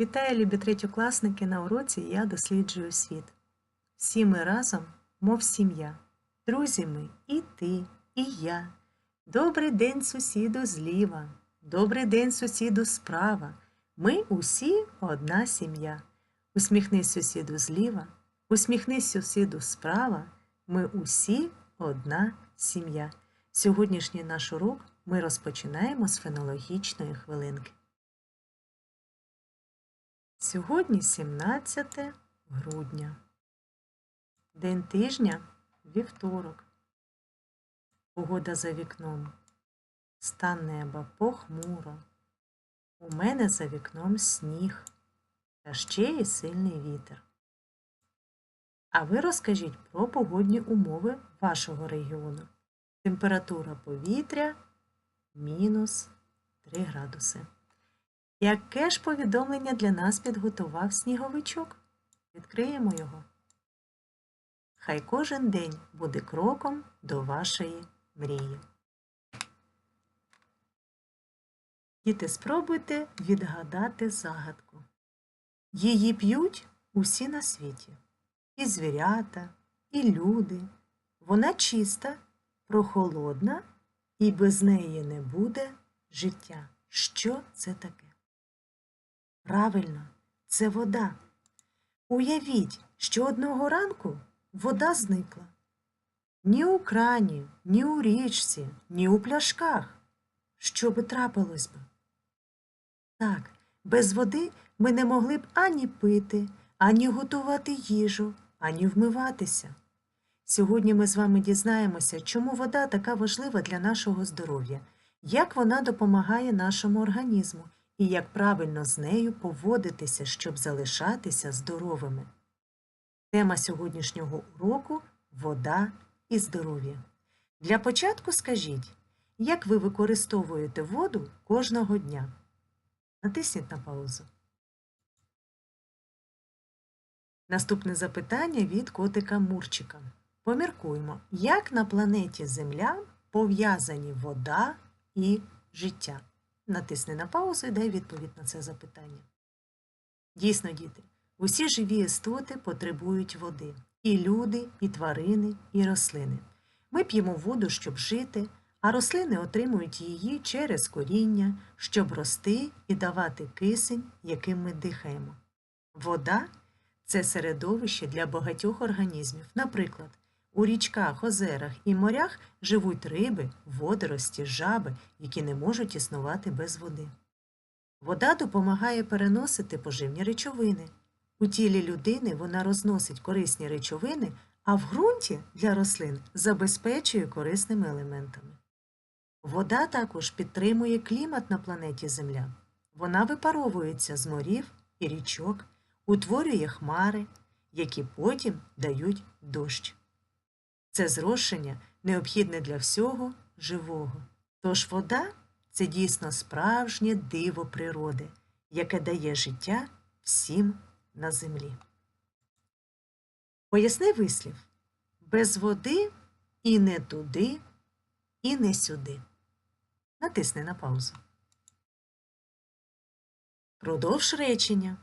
Вітаю, любі третьокласники! На уроці я досліджую світ. Всі ми разом, мов сім'я. Друзі ми і ти, і я. Добрий день, сусіду зліва, добрий день, сусіду справа. Ми усі одна сім'я. Усміхнись сусіду зліва, усміхнись сусіду справа. Ми усі одна сім'я. Сьогоднішній наш урок ми розпочинаємо з фенологічної хвилинки. Сьогодні 17 грудня. День тижня вівторок. Погода за вікном. Стан неба похмуро. У мене за вікном сніг та ще й сильний вітер. А ви розкажіть про погодні умови вашого регіону. Температура повітря мінус 3 градуси. Яке ж повідомлення для нас підготував сніговичок? Відкриємо його. Хай кожен день буде кроком до вашої мрії. Діти, спробуйте відгадати загадку. Її п'ють усі на світі. І звірята, і люди. Вона чиста, прохолодна, і без неї не буде життя. Що це таке? Правильно, це вода. Уявіть, що одного ранку вода зникла. Ні у крані, ні у річці, ні у пляшках. Що би трапилось би? Так, без води ми не могли б ані пити, ані готувати їжу, ані вмиватися. Сьогодні ми з вами дізнаємося, чому вода така важлива для нашого здоров'я, як вона допомагає нашому організму і як правильно з нею поводитися, щоб залишатися здоровими. Тема сьогоднішнього уроку вода і здоров'я. Для початку скажіть, як ви використовуєте воду кожного дня? Натисніть на паузу. Наступне запитання від котика Мурчика. Поміркуємо, як на планеті Земля пов'язані вода і життя. Натисни на паузу і дай відповідь на це запитання. Дійсно, діти, усі живі істоти потребують води. І люди, і тварини, і рослини. Ми п'ємо воду, щоб жити, а рослини отримують її через коріння, щоб рости і давати кисень, яким ми дихаємо. Вода це середовище для багатьох організмів. Наприклад, у річках, озерах і морях живуть риби, водорості, жаби, які не можуть існувати без води. Вода допомагає переносити поживні речовини. У тілі людини вона розносить корисні речовини, а в ґрунті для рослин забезпечує корисними елементами. Вода також підтримує клімат на планеті Земля. Вона випаровується з морів і річок, утворює хмари, які потім дають дощ. Це зрошення необхідне для всього живого. Тож вода це дійсно справжнє диво природи, яке дає життя всім на землі. Поясни вислів без води і не туди, і не сюди. Натисни на паузу. Продовж речення.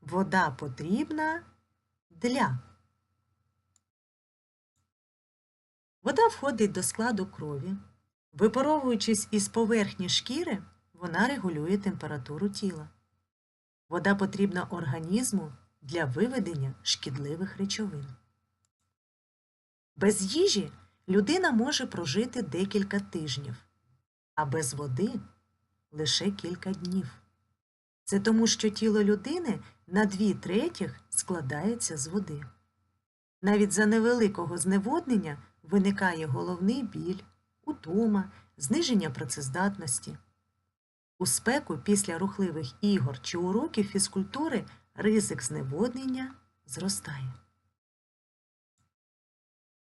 Вода потрібна для. Вода входить до складу крові. Випаровуючись із поверхні шкіри, вона регулює температуру тіла. Вода потрібна організму для виведення шкідливих речовин. Без їжі людина може прожити декілька тижнів, а без води лише кілька днів. Це тому, що тіло людини на дві третіх складається з води. Навіть за невеликого зневоднення виникає головний біль, утома, зниження працездатності. У спеку після рухливих ігор чи уроків фізкультури ризик зневоднення зростає.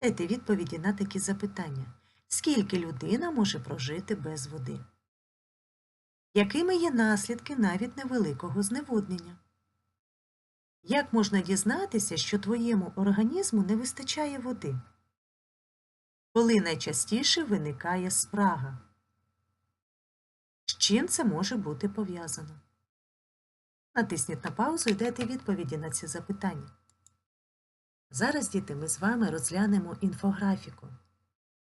Дайте відповіді на такі запитання. Скільки людина може прожити без води? Якими є наслідки навіть невеликого зневоднення? Як можна дізнатися, що твоєму організму не вистачає води? Коли найчастіше виникає спрага? З чим це може бути пов'язано? Натисніть на паузу і дайте відповіді на ці запитання. Зараз, діти, ми з вами розглянемо інфографіку.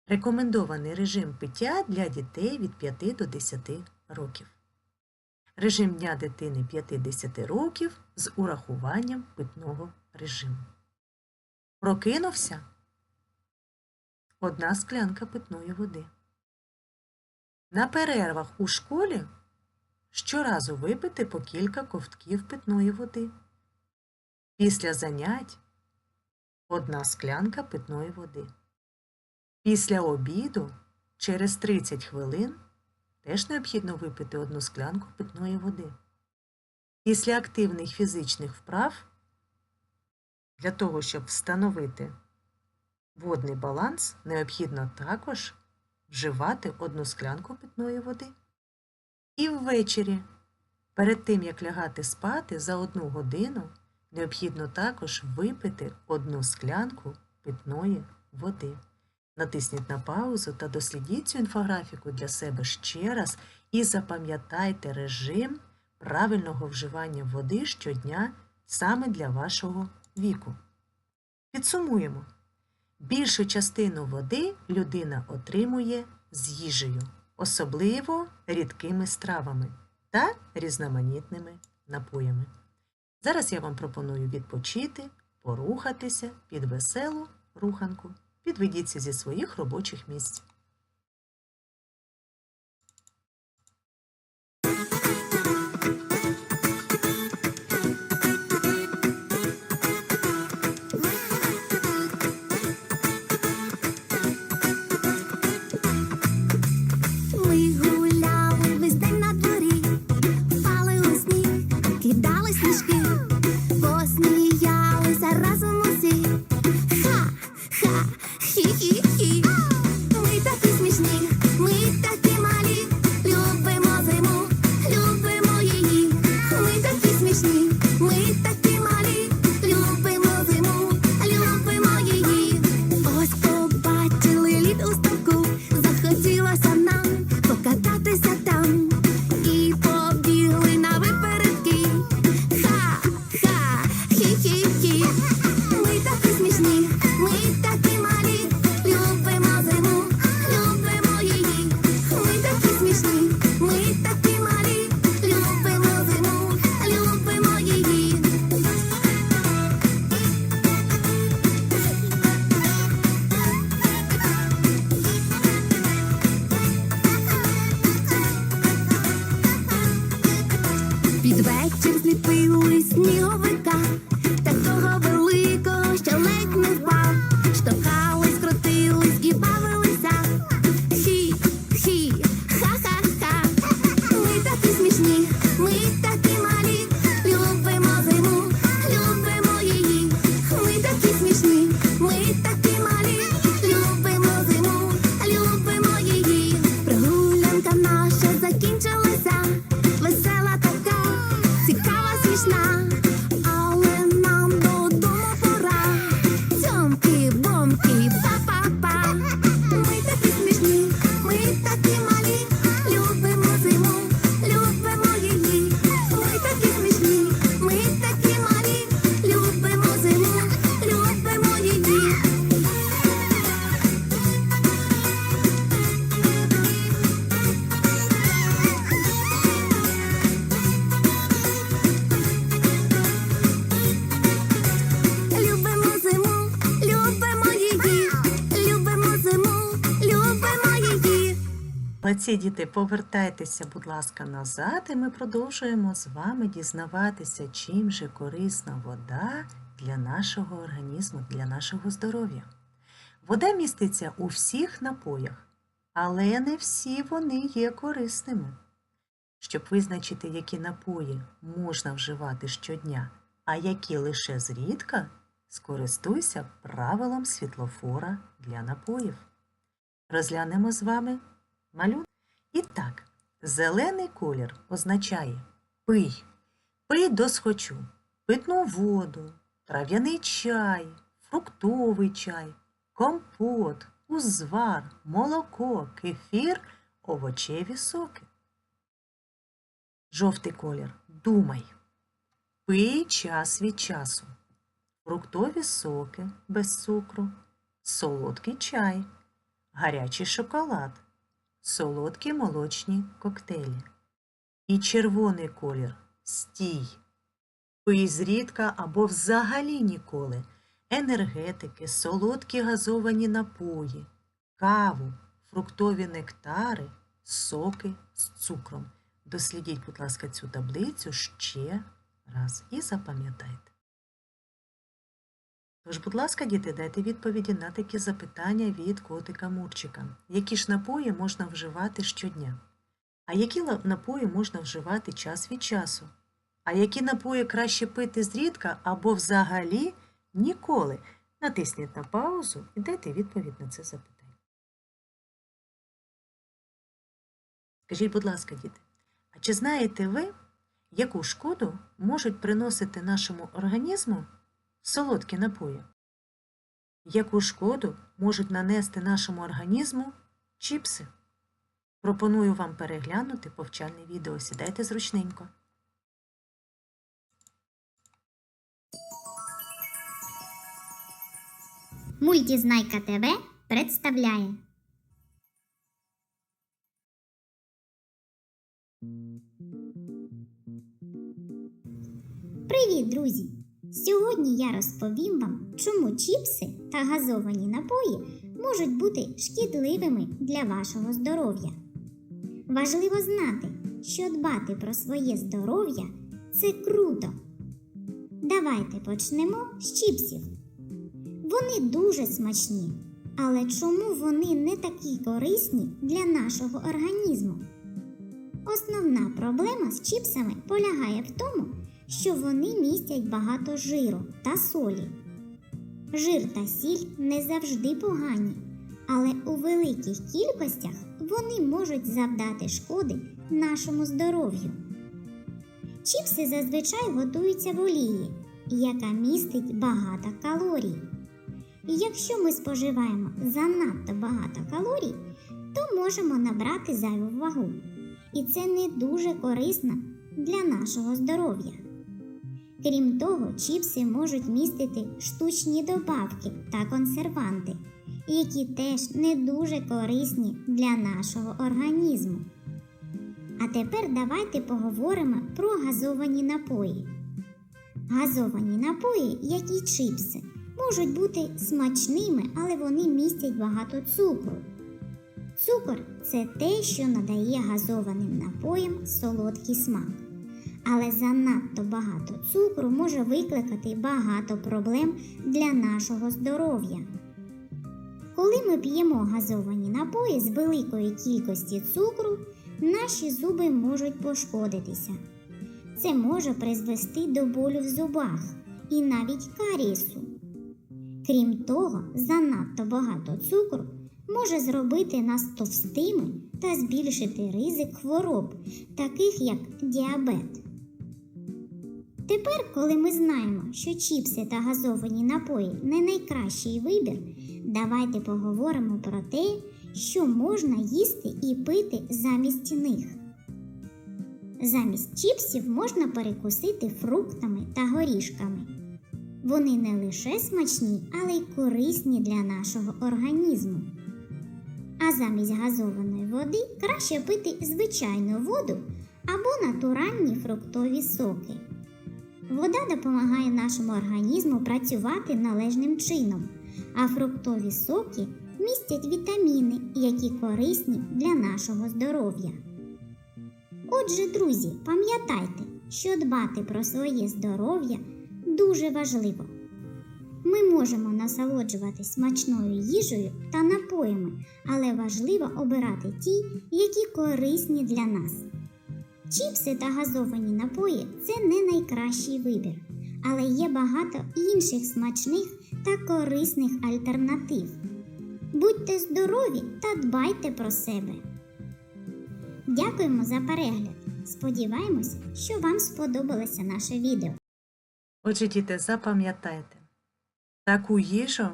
Рекомендований режим пиття для дітей від 5 до 10 років. Режим дня дитини 5-10 років з урахуванням питного режиму. Прокинувся одна склянка питної води. На перервах у школі щоразу випити по кілька ковтків питної води. Після занять одна склянка питної води. Після обіду через 30 хвилин теж необхідно випити одну склянку питної води. Після активних фізичних вправ для того, щоб встановити водний баланс, необхідно також вживати одну склянку питної води. І ввечері, перед тим як лягати спати за одну годину, необхідно також випити одну склянку питної води. Натисніть на паузу та дослідіть цю інфографіку для себе ще раз і запам'ятайте режим правильного вживання води щодня саме для вашого віку. Підсумуємо. Більшу частину води людина отримує з їжею, особливо рідкими стравами та різноманітними напоями. Зараз я вам пропоную відпочити, порухатися під веселу руханку. Підведіться зі своїх робочих місць. Молодці діти, повертайтеся, будь ласка, назад, і ми продовжуємо з вами дізнаватися, чим же корисна вода для нашого організму, для нашого здоров'я. Вода міститься у всіх напоях, але не всі вони є корисними. Щоб визначити, які напої можна вживати щодня, а які лише зрідка, скористуйся правилом світлофора для напоїв. Розглянемо з вами малюнок. І так, зелений колір означає пий, пий досхочу, питну воду, трав'яний чай, фруктовий чай, компот, узвар, молоко, кефір, овочеві соки. Жовтий колір. Думай, Пий час від часу. Фруктові соки без цукру, солодкий чай, гарячий шоколад, солодкі молочні коктейлі. І червоний колір стій. Пий зрідка або взагалі ніколи. Енергетики, солодкі газовані напої, каву, фруктові нектари, соки з цукром. Дослідіть, будь ласка, цю таблицю ще раз і запам'ятайте. Тож, будь ласка, діти, дайте відповіді на такі запитання від котика Мурчика. Які ж напої можна вживати щодня? А які напої можна вживати час від часу? А які напої краще пити зрідка або взагалі ніколи? Натисніть на паузу і дайте відповідь на це запитання. Скажіть, будь ласка, діти, а чи знаєте ви, яку шкоду можуть приносити нашому організму солодкі напої? Яку шкоду можуть нанести нашому організму чіпси? Пропоную вам переглянути повчальне відео. Сідайте зручненько. Мультізнайка ТВ представляє. Привіт, друзі! Сьогодні я розповім вам, чому чіпси та газовані напої можуть бути шкідливими для вашого здоров'я. Важливо знати, що дбати про своє здоров'я це круто. Давайте почнемо з чіпсів. Вони дуже смачні, але чому вони не такі корисні для нашого організму? Основна проблема з чіпсами полягає в тому, що вони містять багато жиру та солі. Жир та сіль не завжди погані, але у великих кількостях вони можуть завдати шкоди нашому здоров'ю. Чіпси зазвичай готуються в олії, яка містить багато калорій. Якщо ми споживаємо занадто багато калорій, то можемо набрати зайву вагу. І це не дуже корисно для нашого здоров'я. Крім того, чіпси можуть містити штучні добавки та консерванти, які теж не дуже корисні для нашого організму. А тепер давайте поговоримо про газовані напої. Газовані напої, як і чипси, можуть бути смачними, але вони містять багато цукру. Цукор це те, що надає газованим напоям солодкий смак. Але занадто багато цукру може викликати багато проблем для нашого здоров'я. Коли ми п'ємо газовані напої з великої кількості цукру, наші зуби можуть пошкодитися. Це може призвести до болю в зубах і навіть карієсу. Крім того, занадто багато цукру може зробити нас товстими та збільшити ризик хвороб, таких як діабет. Тепер, коли ми знаємо, що чіпси та газовані напої не найкращий вибір, давайте поговоримо про те, що можна їсти і пити замість них. Замість чіпсів можна перекусити фруктами та горішками. Вони не лише смачні, але й корисні для нашого організму. А замість газованої води краще пити звичайну воду або натуральні фруктові соки. Вода допомагає нашому організму працювати належним чином, а фруктові соки містять вітаміни, які корисні для нашого здоров'я. Отже, друзі, пам'ятайте, що дбати про своє здоров'я дуже важливо. Ми можемо насолоджуватись смачною їжею та напоями, але важливо обирати ті, які корисні для нас. Чіпси та газовані напої це не найкращий вибір, але є багато інших смачних та корисних альтернатив. Будьте здорові та дбайте про себе. Дякуємо за перегляд. Сподіваємось, що вам сподобалося наше відео. Отже, діти, запам'ятайте, таку їжу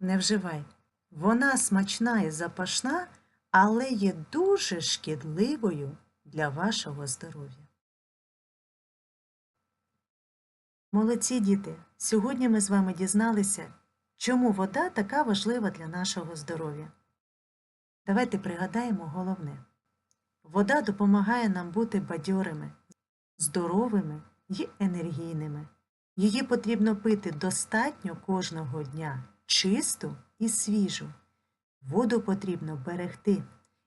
не вживай. Вона смачна і запашна, але є дуже шкідливою для вашого здоров'я. Молодці діти! Сьогодні ми з вами дізналися, чому вода така важлива для нашого здоров'я. Давайте пригадаємо головне. Вода допомагає нам бути бадьорими, здоровими і енергійними. Її потрібно пити достатньо кожного дня, чисту і свіжу. Воду потрібно берегти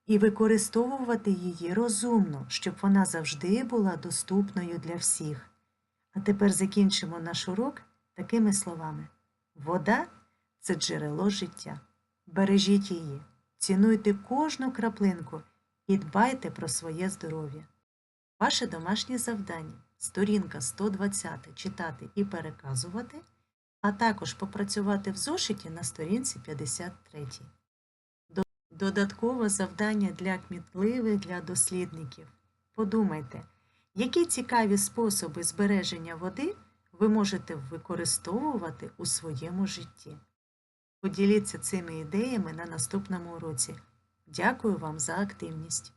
і використовувати її розумно, щоб вона завжди була доступною для всіх. А тепер закінчимо наш урок такими словами: Вода це джерело життя. Бережіть її, цінуйте кожну краплинку і дбайте про своє здоров'я. Ваше домашнє завдання сторінка 120 читати і переказувати, а також попрацювати в зошиті на сторінці 53. До- Додаткове завдання для кмітливих для дослідників. Подумайте, які цікаві способи збереження води ви можете використовувати у своєму житті. Поділіться цими ідеями на наступному уроці. Дякую вам за активність.